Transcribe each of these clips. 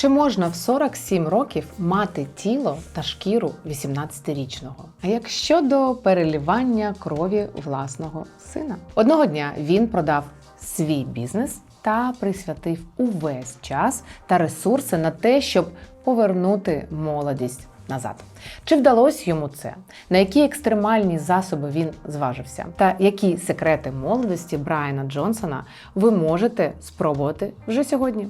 Чи можна в 47 років мати тіло та шкіру 18-річного? А як щодо перелівання крові власного сина? Одного дня він продав свій бізнес та присвятив увесь час та ресурси на те, щоб повернути молодість. Назад чи вдалося йому це? На які екстремальні засоби він зважився? Та які секрети молодості Брайана Джонсона ви можете спробувати вже сьогодні?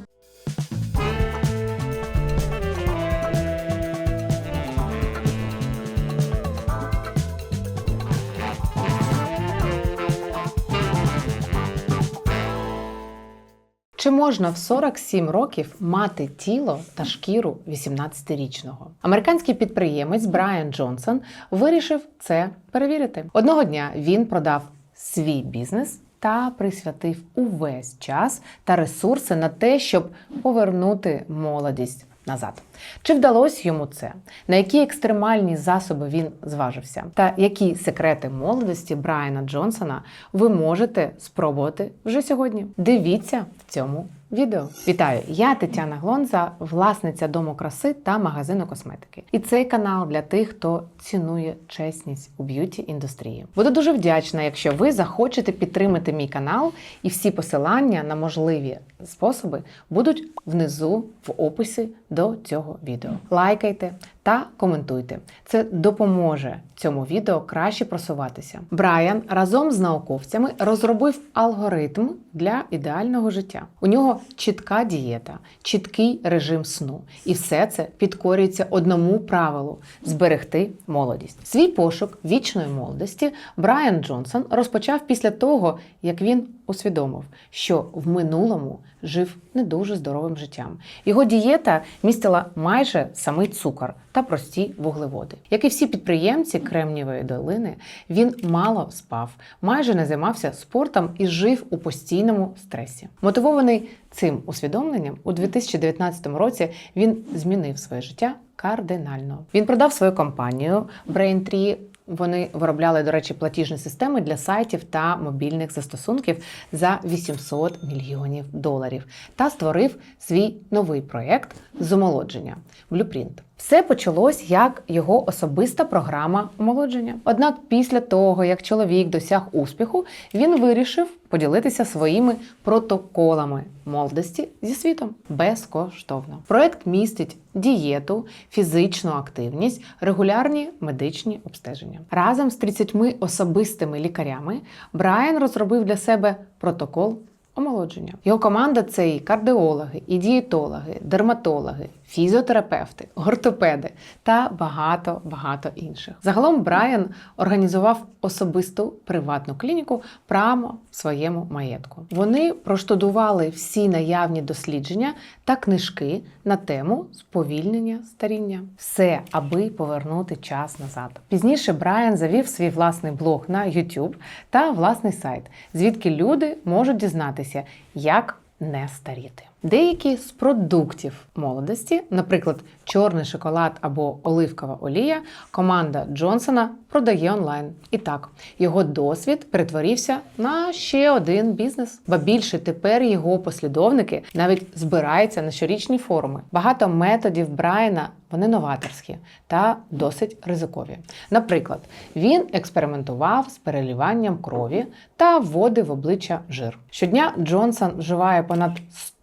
Чи можна в 47 років мати тіло та шкіру 18-річного? Американський підприємець Брайан Джонсон вирішив це перевірити. Одного дня він продав свій бізнес та присвятив увесь час та ресурси на те, щоб повернути молодість. Назад чи вдалося йому це? На які екстремальні засоби він зважився? Та які секрети молодості Брайана Джонсона ви можете спробувати вже сьогодні? Дивіться в цьому відео. Вітаю! Я Тетяна Глонза, власниця дому краси та магазину косметики. І цей канал для тих, хто цінує чесність у б'юті індустрії. Буду дуже вдячна, якщо ви захочете підтримати мій канал, і всі посилання на можливі способи будуть внизу в описі до цього відео. Лайкайте та коментуйте. Це допоможе цьому відео краще просуватися. Брайан разом з науковцями розробив алгоритм для ідеального життя. У нього чітка дієта, чіткий режим сну, і все це підкорюється одному правилу зберегти молодість. Свій пошук вічної молодості Брайан Джонсон розпочав після того, як він усвідомив, що в минулому жив не дуже здоровим життям. Його дієта містила майже самий цукор та прості вуглеводи. Як і всі підприємці Кремнієвої долини, він мало спав, майже не займався спортом і жив у постійному стресі. Мотивований цим усвідомленням, у 2019 році він змінив своє життя кардинально. Він продав свою компанію Braintree вони виробляли, до речі, платіжні системи для сайтів та мобільних застосунків за 800 мільйонів доларів та створив свій новий проєкт з омолодження Blueprint. Все почалось як його особиста програма омолодження. Однак, після того, як чоловік досяг успіху, він вирішив поділитися своїми протоколами молодості зі світом безкоштовно. Проект містить дієту, фізичну активність, регулярні медичні обстеження. Разом з 30 особистими лікарями Брайан розробив для себе протокол омолодження. Його команда це і кардіологи, і дієтологи, дерматологи, фізіотерапевти, ортопеди та багато багато інших. Загалом Брайан організував особисту приватну клініку прямо в своєму маєтку. Вони проштудували всі наявні дослідження та книжки на тему сповільнення старіння. Все, аби повернути час назад. Пізніше Брайан завів свій власний блог на YouTube та власний сайт, звідки люди можуть дізнатися, як не старіти. Деякі з продуктів молодості, наприклад, чорний шоколад або оливкова олія, команда Джонсона продає онлайн. І так, його досвід перетворився на ще один бізнес. Ба більше тепер його послідовники навіть збираються на щорічні форуми. Багато методів Брайана вони новаторські та досить ризикові. Наприклад, він експериментував з переліванням крові та вводив в обличчя жир. Щодня Джонсон вживає понад 100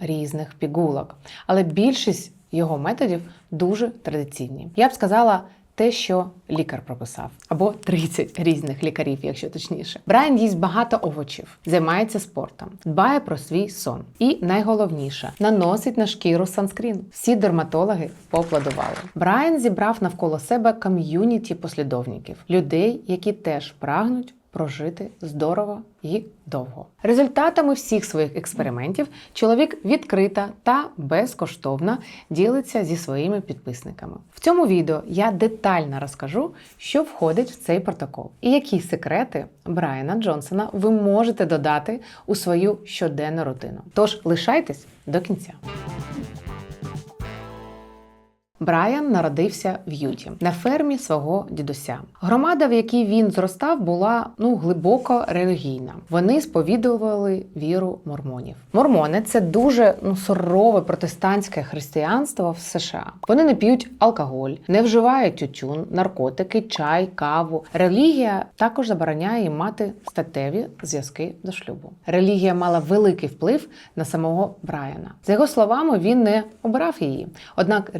різних пігулок, але більшість його методів дуже традиційні. Я б сказала. Те, що лікар прописав, або 30 різних лікарів, якщо точніше. Брайан їсть багато овочів, займається спортом, дбає про свій сон. І найголовніше наносить на шкіру санскрін. Всі дерматологи поаплодували. Брайан зібрав навколо себе ком'юніті послідовників, людей, які теж прагнуть прожити здорово і довго. Результатами всіх своїх експериментів чоловік відкрита та безкоштовно ділиться зі своїми підписниками. В цьому відео я детально розкажу, що входить в цей протокол і які секрети Брайана Джонсона ви можете додати у свою щоденну рутину. Тож лишайтесь до кінця. Брайан народився в Юті на фермі свого дідуся. Громада, в якій він зростав, була ну глибоко релігійна. Вони сповідували віру мормонів. Мормони це дуже ну сурове протестантське християнство в США. Вони не п'ють алкоголь, не вживають тютюн, наркотики, чай, каву. Релігія також забороняє їм мати статеві зв'язки до шлюбу. Релігія мала великий вплив на самого Брайана. За його словами, він не обирав її. Однак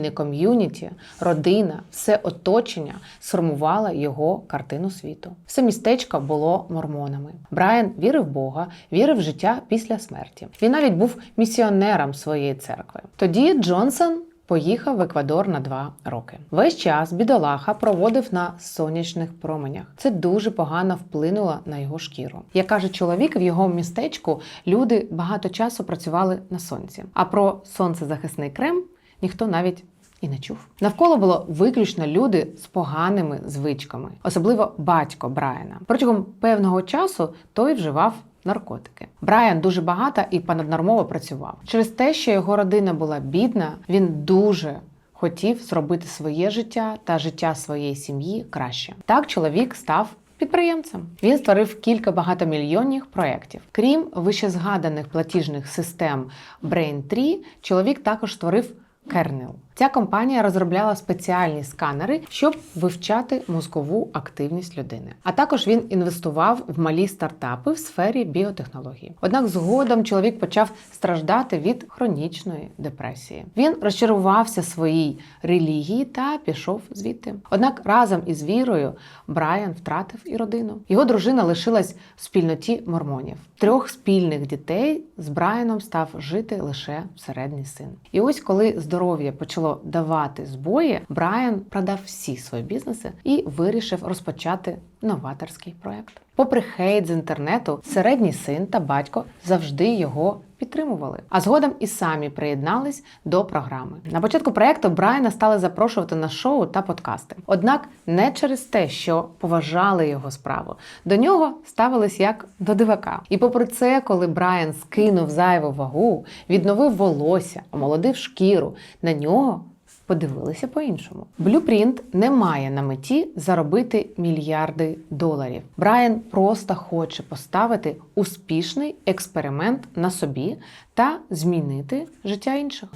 релігійне ком'юніті, родина, все оточення сформувало його картину світу. Все містечко було мормонами. Брайан вірив в Бога, вірив в життя після смерті. Він навіть був місіонером своєї церкви. Тоді Джонсон. Поїхав в Еквадор на два роки. Весь час бідолаха проводив на сонячних променях. Це дуже погано вплинуло на його шкіру. Як каже чоловік, в його містечку люди багато часу працювали на сонці. А про сонцезахисний крем ніхто навіть і не чув. Навколо було виключно люди з поганими звичками, особливо батько Брайана. Протягом певного часу той вживав. Наркотики Брайан дуже багато і понаднормово працював. Через те, що його родина була бідна, він дуже хотів зробити своє життя та життя своєї сім'ї краще. Так чоловік став підприємцем. Він створив кілька багатомільйонних проєктів. Крім вищезгаданих платіжних систем Brain3, чоловік також створив Kernel. Ця компанія розробляла спеціальні сканери, щоб вивчати мозкову активність людини. А також він інвестував в малі стартапи в сфері біотехнології. Однак згодом чоловік почав страждати від хронічної депресії. Він розчарувався своїй релігії та пішов звідти. Однак разом із вірою Брайан втратив і родину. Його дружина лишилась в спільноті мормонів. Трьох спільних дітей з Брайаном став жити лише середній син. І ось коли здоров'я почало давати збої, Брайан продав всі свої бізнеси і вирішив розпочати новаторський проект. Попри хейт з інтернету, середній син та батько завжди його підтримували, а згодом і самі приєднались до програми. На початку проекту Брайана стали запрошувати на шоу та подкасти. Однак не через те, що поважали його справу, до нього ставились як до дивака. І попри це, коли Брайан скинув зайву вагу, відновив волосся, омолодив шкіру, на нього подивилися по-іншому. Blueprint не має на меті заробити мільярди доларів. Брайан просто хоче поставити успішний експеримент на собі та змінити життя інших.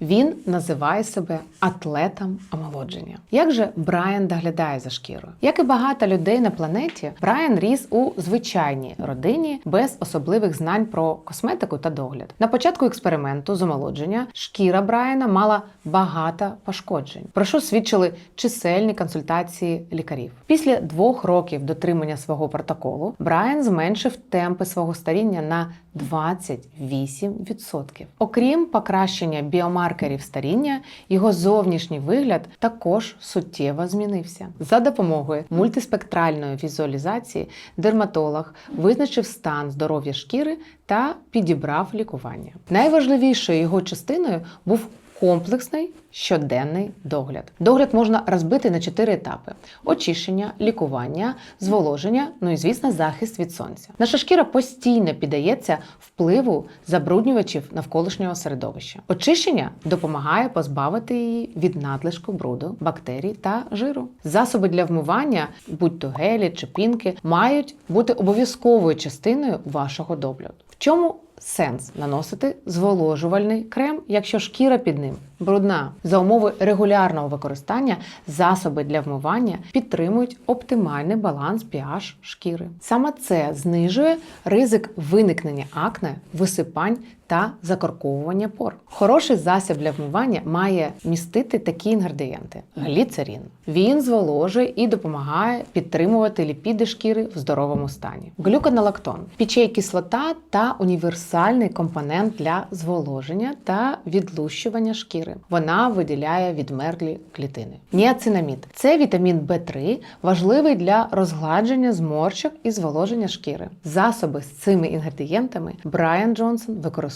Він називає себе атлетом омолодження. Як же Брайан доглядає за шкірою? Як і багато людей на планеті, Брайан ріс у звичайній родині без особливих знань про косметику та догляд. На початку експерименту з омолодження шкіра Брайана мала багато пошкоджень, про що свідчили чисельні консультації лікарів. Після двох років дотримання свого протоколу Брайан зменшив темпи свого старіння на 28%. Окрім покращення біомаркерів старіння, його зовнішній вигляд також суттєво змінився. За допомогою мультиспектральної візуалізації дерматолог визначив стан здоров'я шкіри та підібрав лікування. Найважливішою його частиною був комплексний щоденний догляд. Догляд можна розбити на чотири етапи: очищення, лікування, зволоження, ну і звісно, захист від сонця. Наша шкіра постійно піддається впливу забруднювачів навколишнього середовища. Очищення допомагає позбавити її від надлишку бруду, бактерій та жиру. Засоби для вмивання, будь то гелі чи пінки, мають бути обов'язковою частиною вашого догляду. В чому сенс наносити зволожувальний крем, якщо шкіра під ним брудна. За умови регулярного використання засоби для вмивання підтримують оптимальний баланс pH шкіри. Саме це знижує ризик виникнення акне, висипань та закорковування пор. Хороший засіб для вмивання має містити такі інгредієнти: гліцерин. Він зволожує і допомагає підтримувати ліпіди шкіри в здоровому стані. Глюконолактон пічей кислота та універсальний компонент для зволоження та відлущування шкіри. Вона виділяє відмерлі клітини. Ніацинамід це вітамін В3, важливий для розгладження зморщок і зволоження шкіри. Засоби з цими інгредієнтами Брайан Джонсон використовує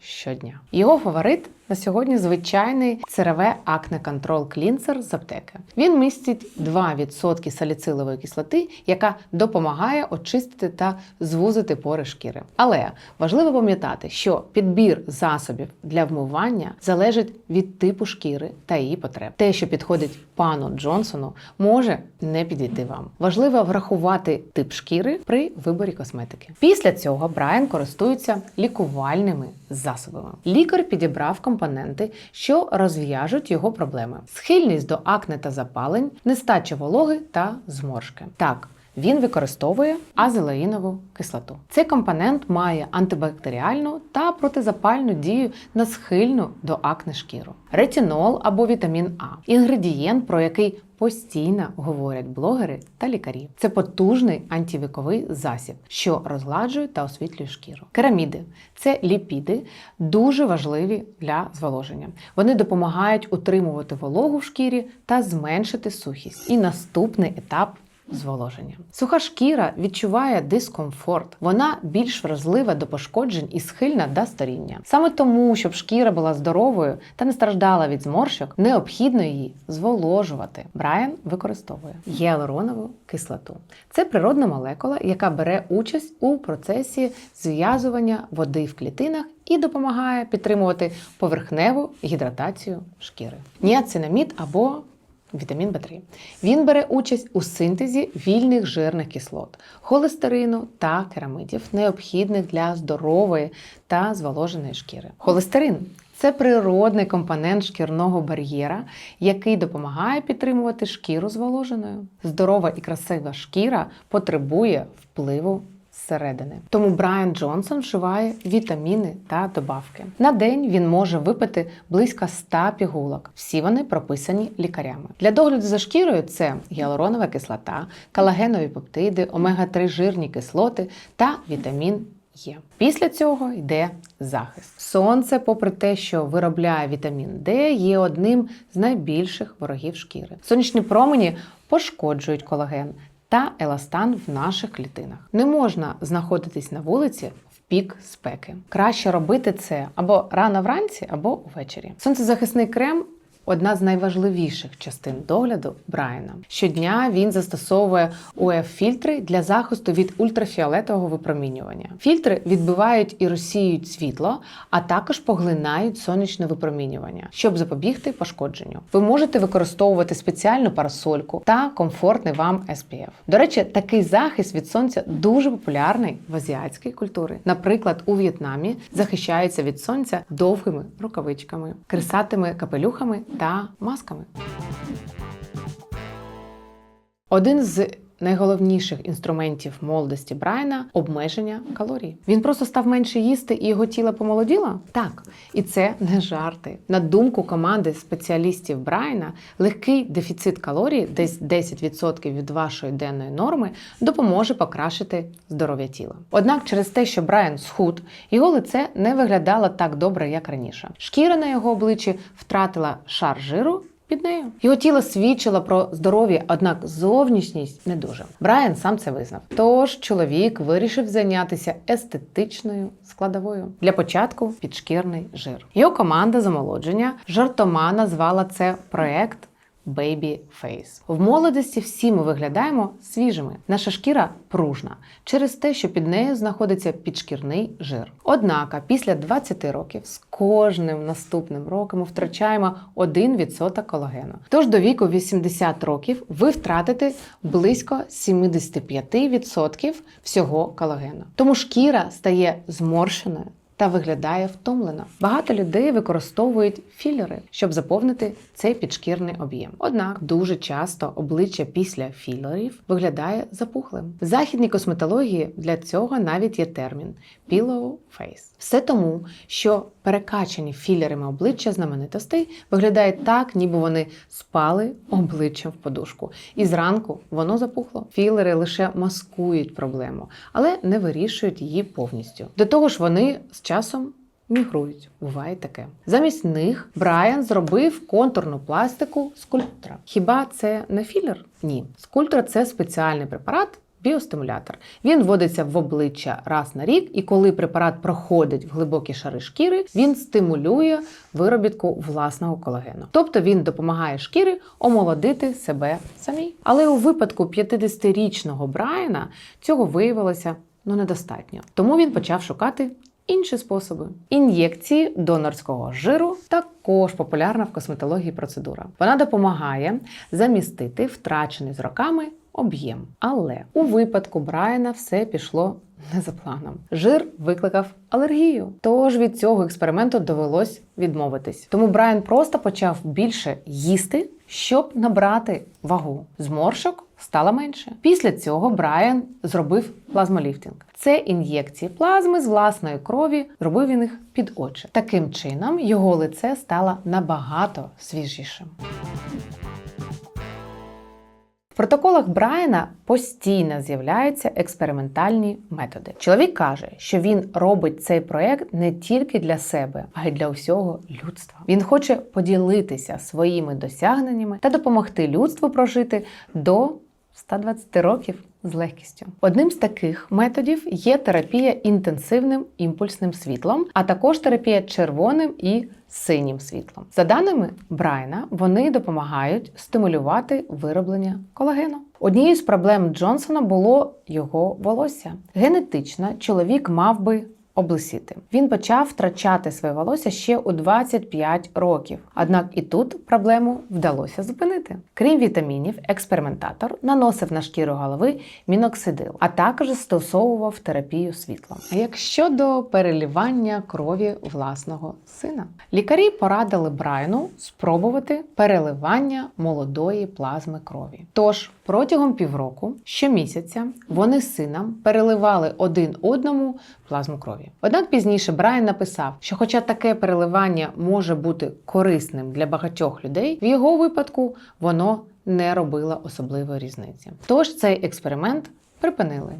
щодня. Його фаворит на сьогодні звичайний CeraVe Acne Control Cleanser з аптеки. Він містить 2% саліцилової кислоти, яка допомагає очистити та звузити пори шкіри. Але важливо пам'ятати, що підбір засобів для вмивання залежить від типу шкіри та її потреб. Те, що підходить пану Джонсону, може не підійти вам. Важливо врахувати тип шкіри при виборі косметики. Після цього Брайан користується лікувальними засобами. Лікар підібрав компоненти, що розв'яжуть його проблеми: схильність до акне та запалень, нестача вологи та зморшки. Так. Він використовує азелаїнову кислоту. Цей компонент має антибактеріальну та протизапальну дію на схильну до акне шкіру. Ретінол або вітамін А інгредієнт, про який постійно говорять блогери та лікарі. Це потужний антивіковий засіб, що розгладжує та освітлює шкіру. Кераміди це ліпіди, дуже важливі для зволоження. Вони допомагають утримувати вологу в шкірі та зменшити сухість. І наступний етап зволоження. Суха шкіра відчуває дискомфорт. Вона більш вразлива до пошкоджень і схильна до старіння. Саме тому, щоб шкіра була здоровою та не страждала від зморщок, необхідно її зволожувати. Брайан використовує гіалуронову кислоту. Це природна молекула, яка бере участь у процесі зв'язування води в клітинах і допомагає підтримувати поверхневу гідратацію шкіри. Ніацинамід або Вітамін В3. Він бере участь у синтезі вільних жирних кислот, холестерину та керамидів, необхідних для здорової та зволоженої шкіри. Холестерин це природний компонент шкірного бар'єра, який допомагає підтримувати шкіру зволоженою. Здорова і красива шкіра потребує впливу зсередини. Тому Брайан Джонсон вживає вітаміни та добавки. На день він може випити близько 100 пігулок. Всі вони прописані лікарями. Для догляду за шкірою це гіалуронова кислота, колагенові пептиди, омега-3 жирні кислоти та вітамін Є. Після цього йде захист. Сонце, попри те, що виробляє вітамін Д, є одним з найбільших ворогів шкіри. Сонячні промені пошкоджують колаген та еластан в наших клітинах. Не можна знаходитись на вулиці пік спеки. Краще робити це або рано вранці, або увечері. Сонцезахисний крем. Одна з найважливіших частин догляду Брайана. Щодня він застосовує УФ-фільтри для захисту від ультрафіолетового випромінювання. Фільтри відбивають і розсіюють світло, а також поглинають сонячне випромінювання, щоб запобігти пошкодженню. Ви можете використовувати спеціальну парасольку та комфортний вам SPF. До речі, такий захист від сонця дуже популярний в азіатській культурі. Наприклад, у В'єтнамі захищаються від сонця довгими рукавичками, крисатими капелюхами та масками. Один з найголовніших інструментів молодості Брайана обмеження калорій. Він просто став менше їсти і його тіло помолоділо? Так, і це не жарти. На думку команди спеціалістів Брайана, легкий дефіцит калорій, десь 10% від вашої денної норми, допоможе покращити здоров'я тіла. Однак, через те, що Брайан схуд, його лице не виглядало так добре, як раніше. Шкіра на його обличчі втратила шар жиру під нею. Його тіло свідчило про здоров'я, однак зовнішність не дуже. Брайан сам це визнав. Тож чоловік вирішив зайнятися естетичною складовою. Для початку підшкірний жир. Його команда з омолодження жартома назвала це проект. Baby Face. В молодості всі ми виглядаємо свіжими. Наша шкіра пружна через те, що під нею знаходиться підшкірний жир. Однак, після 20 років з кожним наступним роком ми втрачаємо 1% колагену. Тож до віку 80 років ви втратите близько 75% всього колагену. Тому шкіра стає зморщеною та виглядає втомлено. Багато людей використовують філери, щоб заповнити цей підшкірний об'єм. Однак дуже часто обличчя після філерів виглядає запухлим. В західній косметології для цього навіть є термін pillow face. Все тому, що перекачані філерами обличчя знаменитостей виглядають так, ніби вони спали обличчям в подушку. І зранку воно запухло. Філери лише маскують проблему, але не вирішують її повністю. До того ж, вони часом. Мігрують, буває таке. Замість них Брайан зробив контурну пластику скульптора. Хіба це не філер? Ні. Скульптор це спеціальний препарат біостимулятор. Він вводиться в обличчя раз на рік, і коли препарат проходить в глибокі шари шкіри, він стимулює виробітку власного колагену. Тобто він допомагає шкірі омолодити себе самій. Але у випадку 50-річного Брайана цього виявилося ну недостатньо. Тому він почав шукати. Інші способи ін'єкції донорського жиру також популярна в косметології процедура. Вона допомагає замістити втрачений з роками об'єм. Але у випадку Брайана все пішло не за планом. Жир викликав алергію. Тож від цього експерименту довелось відмовитись. Тому Брайан просто почав більше їсти, щоб набрати вагу. Зморшок стало менше. Після цього Брайан зробив плазмоліфтинг. Це ін'єкції плазми з власної крові, робив він їх під очі. Таким чином його лице стало набагато свіжішим. В протоколах Брайана постійно з'являються експериментальні методи. Чоловік каже, що він робить цей проект не тільки для себе, а й для усього людства. Він хоче поділитися своїми досягненнями та допомогти людству прожити до 120 років з легкістю. Одним з таких методів є терапія інтенсивним імпульсним світлом, а також терапія червоним і синім світлом. За даними Брайна, вони допомагають стимулювати вироблення колагену. Однією з проблем Джонсона було його волосся. Генетично чоловік мав би облисіти. Він почав втрачати своє волосся ще у 25 років. Однак і тут проблему вдалося зупинити. Крім вітамінів, експериментатор наносив на шкіру голови міноксидил, а також застосовував терапію світлом. А як щодо перелівання крові власного сина, лікарі порадили Брайану спробувати переливання молодої плазми крові. Тож протягом півроку щомісяця вони з сином переливали один одному плазму крові. Однак пізніше Брайан написав, що, хоча таке переливання може бути корисним для багатьох людей, в його випадку воно не робило особливої різниці. Тож цей експеримент припинили.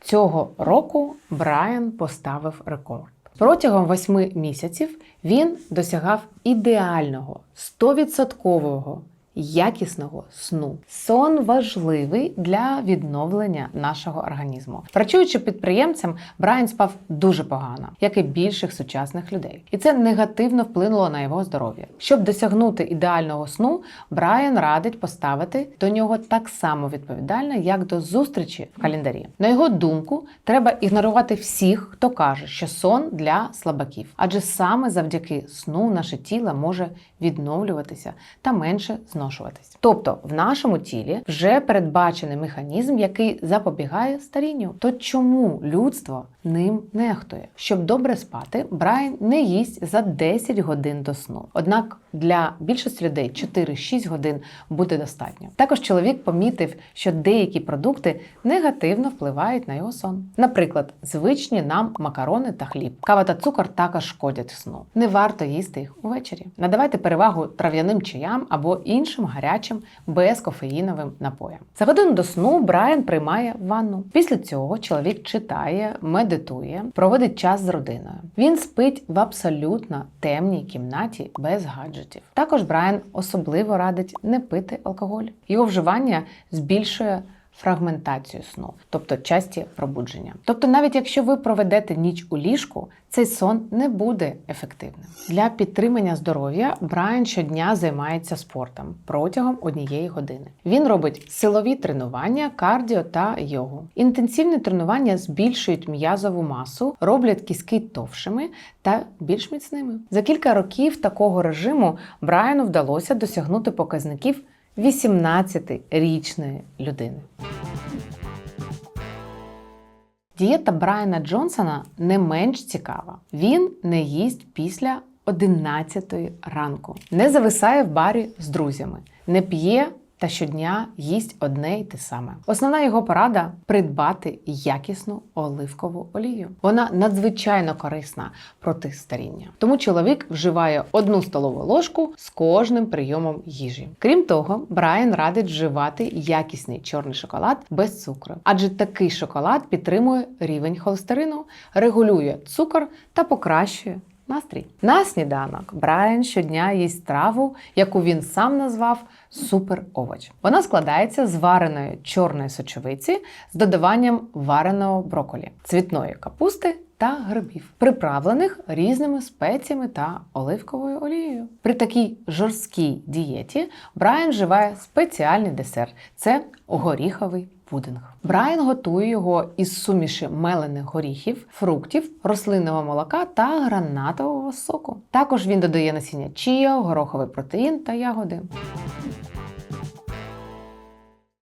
Цього року Брайан поставив рекорд. Протягом восьми місяців він досягав ідеального 100% якісного сну. Сон важливий для відновлення нашого організму. Працюючи підприємцем, Брайан спав дуже погано, як і більших сучасних людей, і це негативно вплинуло на його здоров'я. Щоб досягнути ідеального сну, Брайан радить поставити до нього так само відповідально, як до зустрічі в календарі. На його думку, треба ігнорувати всіх, хто каже, що сон для слабаків, адже саме завдяки сну наше тіло може відновлюватися та менше зношуватись. Тобто в нашому тілі вже передбачений механізм, який запобігає старінню. То чому людство ним нехтує? Щоб добре спати, Брайан не їсть за 10 годин до сну. Однак для більшості людей 4-6 годин буде достатньо. Також чоловік помітив, що деякі продукти негативно впливають на його сон. Наприклад, звичні нам макарони та хліб. Кава та цукор також шкодять сну. Не варто їсти їх увечері. Надавайте перевагу трав'яним чаям або іншим гарячим безкофеїновим напоєм. За годину до сну Брайан приймає ванну. Після цього чоловік читає, медитує, проводить час з родиною. Він спить в абсолютно темній кімнаті без гаджетів. Також Брайан особливо радить не пити алкоголь. Його вживання збільшує фрагментацію сну, тобто часті пробудження. Тобто, навіть якщо ви проведете ніч у ліжку, цей сон не буде ефективним. Для підтримання здоров'я Брайан щодня займається спортом протягом однієї години. Він робить силові тренування, кардіо та йогу. Інтенсивні тренування збільшують м'язову масу, роблять кістки товшими та більш міцними. За кілька років такого режиму Брайану вдалося досягнути показників 18-річної людини. Дієта Брайана Джонсона не менш цікава. Він не їсть після 11 ранку, не зависає в барі з друзями, не п'є та щодня їсть одне й те саме. Основна його порада придбати якісну оливкову олію. Вона надзвичайно корисна проти старіння. Тому чоловік вживає одну столову ложку з кожним прийомом їжі. Крім того, Брайан радить вживати якісний чорний шоколад без цукру, адже такий шоколад підтримує рівень холестерину, регулює цукор та покращує настрій. На сніданок Брайан щодня їсть траву, яку він сам назвав суперовоч. Вона складається з вареної чорної сочовиці з додаванням вареного броколі, цвітної капусти та грибів, приправлених різними спеціями та оливковою олією. При такій жорсткій дієті Брайан вживає спеціальний десерт це горіховий пудинг. Брайан готує його із суміші мелених горіхів, фруктів, рослинного молока та гранатового соку. Також він додає насіння чія, гороховий протеїн та ягоди.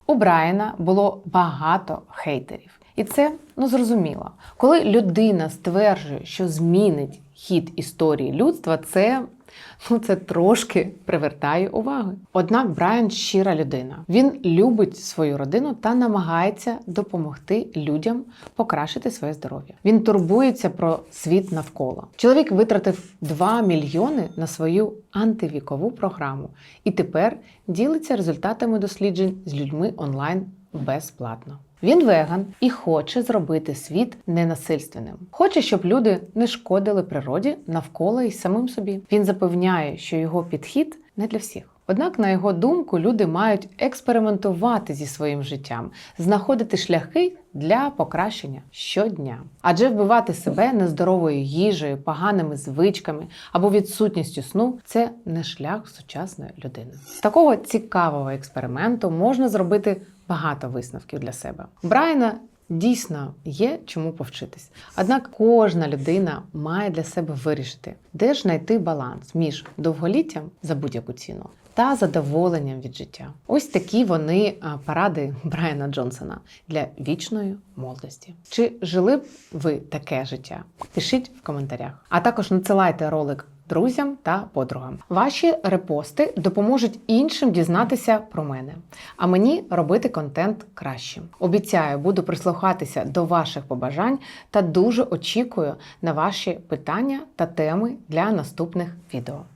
У Брайана було багато хейтерів. І це ну зрозуміло. Коли людина стверджує, що змінить хід історії людства, це ну це трошки привертає уваги. Однак Брайан щира людина. Він любить свою родину та намагається допомогти людям покращити своє здоров'я. Він турбується про світ навколо. Чоловік витратив 2 мільйони на свою антивікову програму і тепер ділиться результатами досліджень з людьми онлайн безплатно. Він веган і хоче зробити світ ненасильственним. Хоче, щоб люди не шкодили природі навколо і самим собі. Він запевняє, що його підхід не для всіх. Однак, на його думку, люди мають експериментувати зі своїм життям, знаходити шляхи для покращення щодня. Адже вбивати себе нездоровою їжею, поганими звичками або відсутністю сну це не шлях сучасної людини. З такого цікавого експерименту можна зробити багато висновків для себе. У Брайана Дійсно, є чому повчитись. Однак кожна людина має для себе вирішити, де ж знайти баланс між довголіттям за будь-яку ціну та задоволенням від життя. Ось такі вони а, поради Брайана Джонсона для вічної молодості. Чи жили б ви таке життя? Пишіть в коментарях. А також надсилайте ролик друзям та подругам. Ваші репости допоможуть іншим дізнатися про мене, а мені робити контент кращим. Обіцяю, буду прислухатися до ваших побажань та дуже очікую на ваші питання та теми для наступних відео.